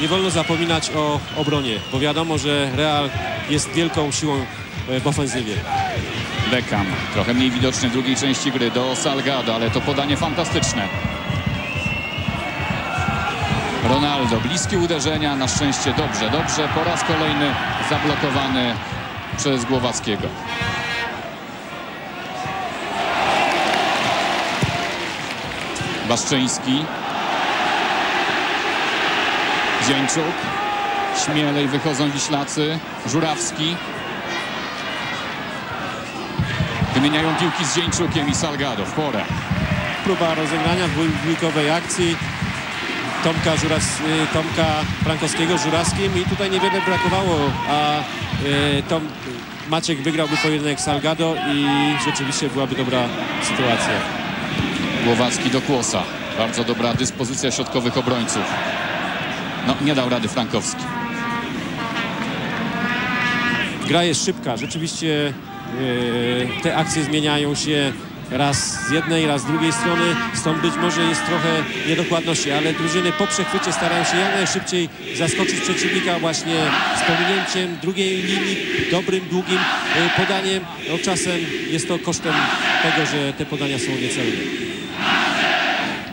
nie wolno zapominać o obronie, bo wiadomo, że Real jest wielką siłą e, w ofensywie. Beckham, trochę mniej widoczny w drugiej części gry do Salgado, ale to podanie fantastyczne. Ronaldo, bliskie uderzenia, na szczęście dobrze, dobrze, po raz kolejny zablokowany przez Głowackiego. Baszczyński. Zieńczuk. Śmielej wychodzą Wiślacy. Żurawski. Wymieniają piłki z Zieńczukiem i Salgado w porę. Próba rozegrania dwój- dwójkowej akcji Tomka, Żuras, y, Tomka Frankowskiego z Żurawskim i tutaj niewiele brakowało, a y, Tom, Maciek wygrałby pojedynek Salgado i rzeczywiście byłaby dobra sytuacja. Głowacki do Kłosa. Bardzo dobra dyspozycja środkowych obrońców. No, nie dał rady Frankowski. Gra jest szybka, rzeczywiście y, te akcje zmieniają się raz z jednej, raz z drugiej strony, stąd być może jest trochę niedokładności, ale drużyny po przechwycie starają się jak najszybciej zaskoczyć przeciwnika właśnie z pominięciem drugiej linii, dobrym, długim y, podaniem. No, czasem jest to kosztem tego, że te podania są niecelne.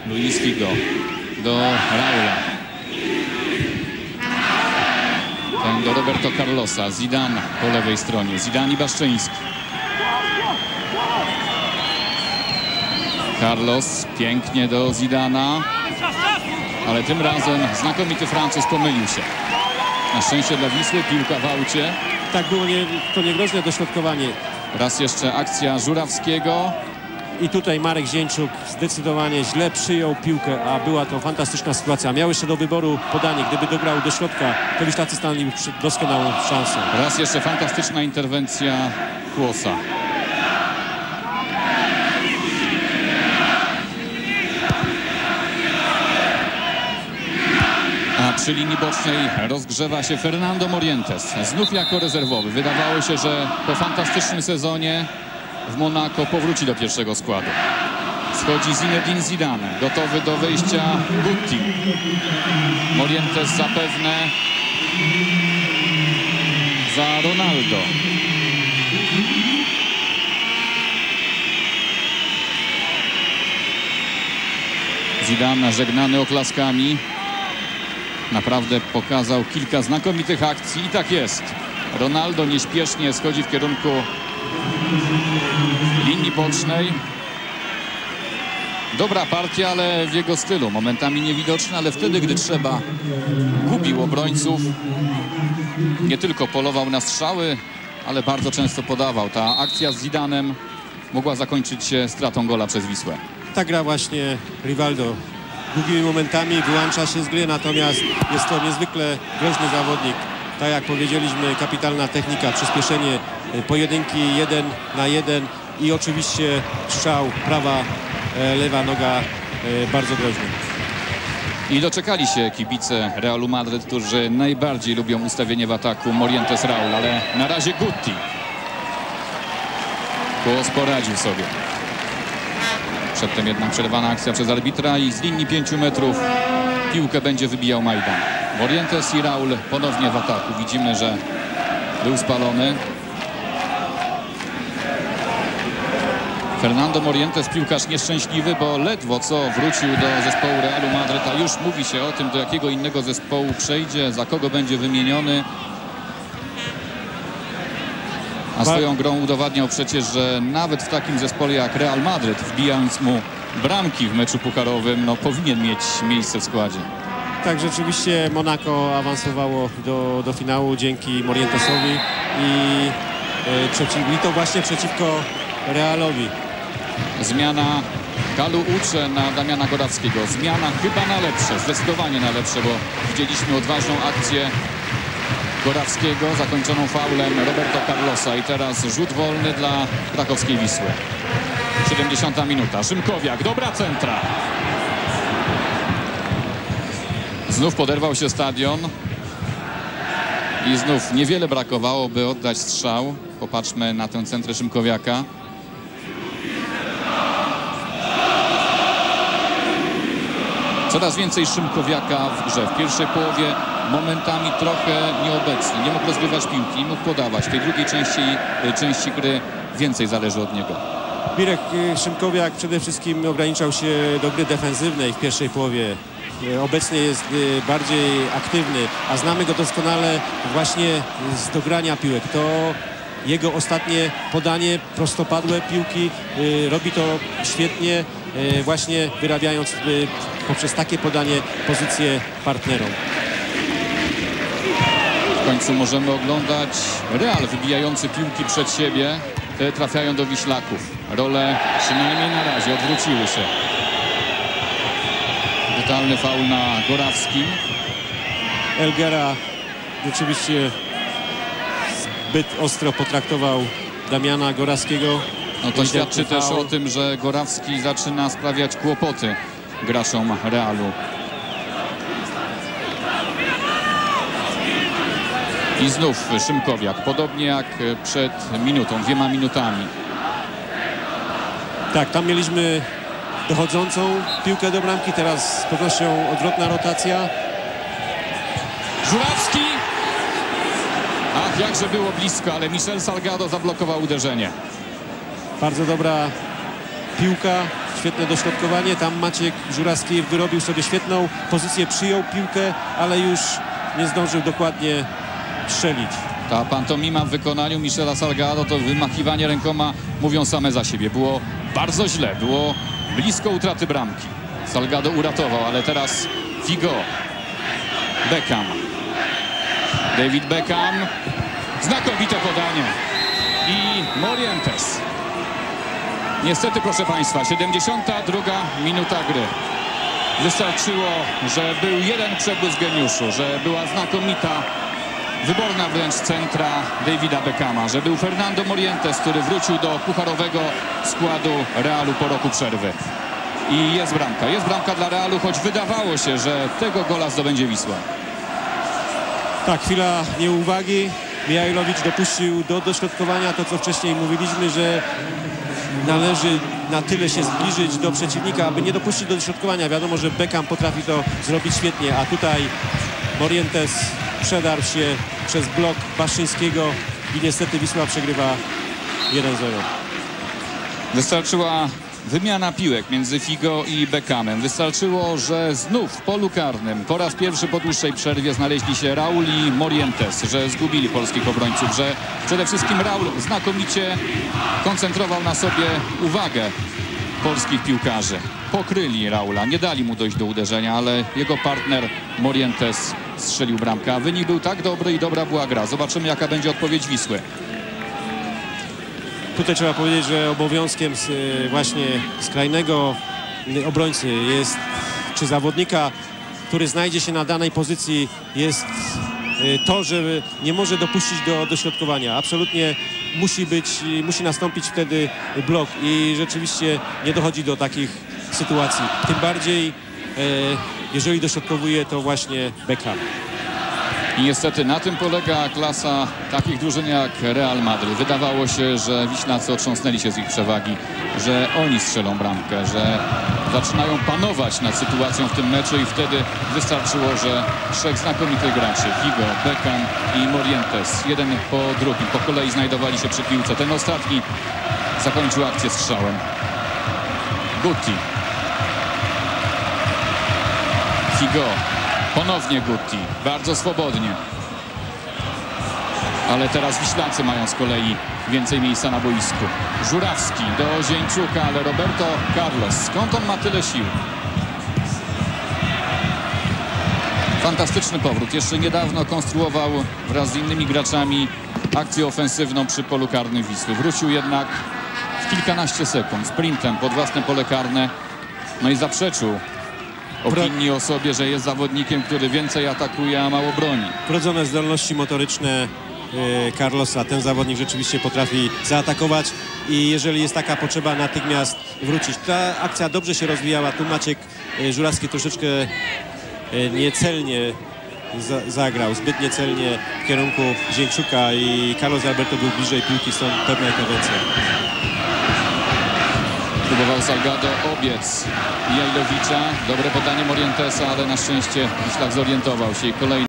Luis Figo do Raula. Roberto Carlosa. Zidane po lewej stronie. Zidane i Baszczyński. Carlos pięknie do Zidana. Ale tym razem znakomity Francuz pomylił się. Na szczęście dla Wisły piłka w aucie. Tak było nie, to niegroźne dośrodkowanie. Raz jeszcze akcja Żurawskiego. I tutaj Marek Zieńczuk zdecydowanie źle przyjął piłkę, a była to fantastyczna sytuacja. Miał jeszcze do wyboru podanie. Gdyby dograł do środka, to Wiślacy stanęli przed doskonałą szansą. Raz jeszcze fantastyczna interwencja Kłosa. Przy linii bocznej rozgrzewa się Fernando Morientes. Znów jako rezerwowy. Wydawało się, że po fantastycznym sezonie w Monako powróci do pierwszego składu. Schodzi Zinedine Zidane, gotowy do wejścia Gutti. Morientes zapewne za Ronaldo. Zidane żegnany oklaskami. Naprawdę pokazał kilka znakomitych akcji i tak jest. Ronaldo nieśpiesznie schodzi w kierunku linii bocznej. Dobra partia, ale w jego stylu. Momentami niewidoczna, ale wtedy, gdy trzeba, gubił obrońców. Nie tylko polował na strzały, ale bardzo często podawał. Ta akcja z Zidanem mogła zakończyć się stratą gola przez Wisłę. Tak gra właśnie Rivaldo. Długimi momentami wyłącza się z gry, natomiast jest to niezwykle groźny zawodnik. Tak jak powiedzieliśmy, kapitalna technika, przyspieszenie y, pojedynki jeden na jeden i oczywiście strzał prawa, e, lewa noga e, bardzo groźny. I doczekali się kibice Realu Madryt, którzy najbardziej lubią ustawienie w ataku Morientes Raul, ale na razie Gutti. Kłos poradził sobie. Przedtem jednak przerwana akcja przez arbitra i z linii 5 metrów piłkę będzie wybijał Majdan. Morientes i Raul ponownie w ataku. Widzimy, że był spalony. Fernando Morientes, piłkarz nieszczęśliwy, bo ledwo co wrócił do zespołu Realu Madryt, a już mówi się o tym, do jakiego innego zespołu przejdzie, za kogo będzie wymieniony. A swoją grą udowadniał przecież, że nawet w takim zespole jak Real Madryt, wbijając mu bramki w meczu pucharowym, no powinien mieć miejsce w składzie. Tak, rzeczywiście Monaco awansowało do, do finału dzięki Morientesowi i, przeciw, i to właśnie przeciwko Realowi. Zmiana Kalu Ucze na Damiana Gorawskiego. Zmiana chyba na lepsze, zdecydowanie na lepsze, bo widzieliśmy odważną akcję Gorawskiego zakończoną faulem Roberto Carlosa i teraz rzut wolny dla krakowskiej Wisły. 70 minuta. Szymkowiak, dobra centra. Znów poderwał się stadion. I znów niewiele brakowało, by oddać strzał. Popatrzmy na tę centrę Szymkowiaka. Coraz więcej Szymkowiaka w grze. W pierwszej połowie momentami trochę nieobecny. Nie mógł rozgrywać piłki, nie mógł podawać. W tej drugiej części, y, części gry więcej zależy od niego. Mirek y, Szymkowiak przede wszystkim ograniczał się do gry defensywnej w pierwszej połowie. Y, Obecnie jest y, bardziej aktywny, a znamy go doskonale właśnie z dogrania piłek. To jego ostatnie podanie, prostopadłe piłki, y, robi to świetnie, właśnie wyrabiając poprzez takie podanie pozycję partnerom. W końcu możemy oglądać Real wybijający piłki przed siebie. Te trafiają do Wiślaków. Role przynajmniej na razie odwróciły się. Brutalny faul na Gorawskim. Elgera rzeczywiście zbyt ostro potraktował Damiana Goraskiego. No to świadczy też o tym, że Gorawski zaczyna sprawiać kłopoty graczom Realu. I znów Szymkowiak, podobnie jak przed minutą, dwiema minutami. Tak, tam mieliśmy dochodzącą piłkę do bramki, teraz z pewnością odwrotna rotacja. Żurawski! Ach, jakże było blisko, ale Michel Salgado zablokował uderzenie. Bardzo dobra piłka, świetne dośrodkowanie. Tam Maciek Żurawski wyrobił sobie świetną pozycję, przyjął piłkę, ale już nie zdążył dokładnie strzelić. Ta pantomima w wykonaniu Michela Salgado, to wymachiwanie rękoma mówią same za siebie. Było bardzo źle, było blisko utraty bramki. Salgado uratował, ale teraz Figo. Beckham. David Beckham. Znakomite podanie. I Morientes. Niestety, proszę Państwa, 72 minuta gry. Wystarczyło, że był jeden przebłysk geniuszu, że była znakomita wyborna wręcz centra Davida Beckhama, że był Fernando Morientes, który wrócił do pucharowego składu Realu po roku przerwy. I jest bramka, jest bramka dla Realu, choć wydawało się, że tego gola zdobędzie Wisła. Tak, chwila nieuwagi. Mijajlowicz dopuścił do dośrodkowania to, co wcześniej mówiliśmy, że należy na tyle się zbliżyć do przeciwnika, aby nie dopuścić do dośrodkowania. Wiadomo, że Beckham potrafi to zrobić świetnie, a tutaj Morientes przedarł się przez blok Baszyńskiego i niestety Wisła przegrywa 1-0. Wystarczyła wymiana piłek między Figo i Beckhamem. Wystarczyło, że znów w polu karnym po raz pierwszy po dłuższej przerwie znaleźli się Raul i Morientes, że zgubili polskich obrońców, że przede wszystkim Raul znakomicie koncentrował na sobie uwagę polskich piłkarzy. Pokryli Raula, nie dali mu dojść do uderzenia, ale jego partner Morientes strzelił bramkę. A wynik był tak dobry i dobra była gra. Zobaczymy jaka będzie odpowiedź Wisły. Tutaj trzeba powiedzieć, że obowiązkiem y, właśnie skrajnego obrońcy jest, czy zawodnika, który znajdzie się na danej pozycji, jest y, to, że nie może dopuścić do dośrodkowania. Absolutnie musi być, musi nastąpić wtedy blok i rzeczywiście nie dochodzi do takich sytuacji. Tym bardziej, y, jeżeli dośrodkowuje to właśnie Beckham. I niestety na tym polega klasa takich drużyn jak Real Madryt. Wydawało się, że Wiślacy otrząsnęli się z ich przewagi, że oni strzelą bramkę, że zaczynają panować nad sytuacją w tym meczu i wtedy wystarczyło, że trzech znakomitych graczy, Figo, Beckham i Morientes, jeden po drugim, po kolei znajdowali się przy piłce. Ten ostatni zakończył akcję strzałem. Gutti. Figo. Ponownie Gutti. Bardzo swobodnie. Ale teraz Wiślacy mają z kolei więcej miejsca na boisku. Żurawski do Zieńczuka, ale Roberto Carlos. Skąd on ma tyle sił? Fantastyczny powrót. Jeszcze niedawno konstruował wraz z innymi graczami akcję ofensywną przy polu karnym Wisły. Wrócił jednak w kilkanaście sekund sprintem pod własne pole karne. No i zaprzeczył opinii o sobie, że jest zawodnikiem, który więcej atakuje, a mało broni. Wrodzone zdolności motoryczne y, Carlosa. Ten zawodnik rzeczywiście potrafi zaatakować i jeżeli jest taka potrzeba, natychmiast wrócić. Ta akcja dobrze się rozwijała. Tu Maciek y, Żurawski troszeczkę y, niecelnie za, zagrał, zbyt niecelnie w kierunku Zieńczuka i Carlos Alberto był bliżej piłki, stąd pewna interwencja. Próbował Salgado obiec Jajlowicza. Dobre podanie Morientesa, ale na szczęście Wiślak zorientował się i kolejny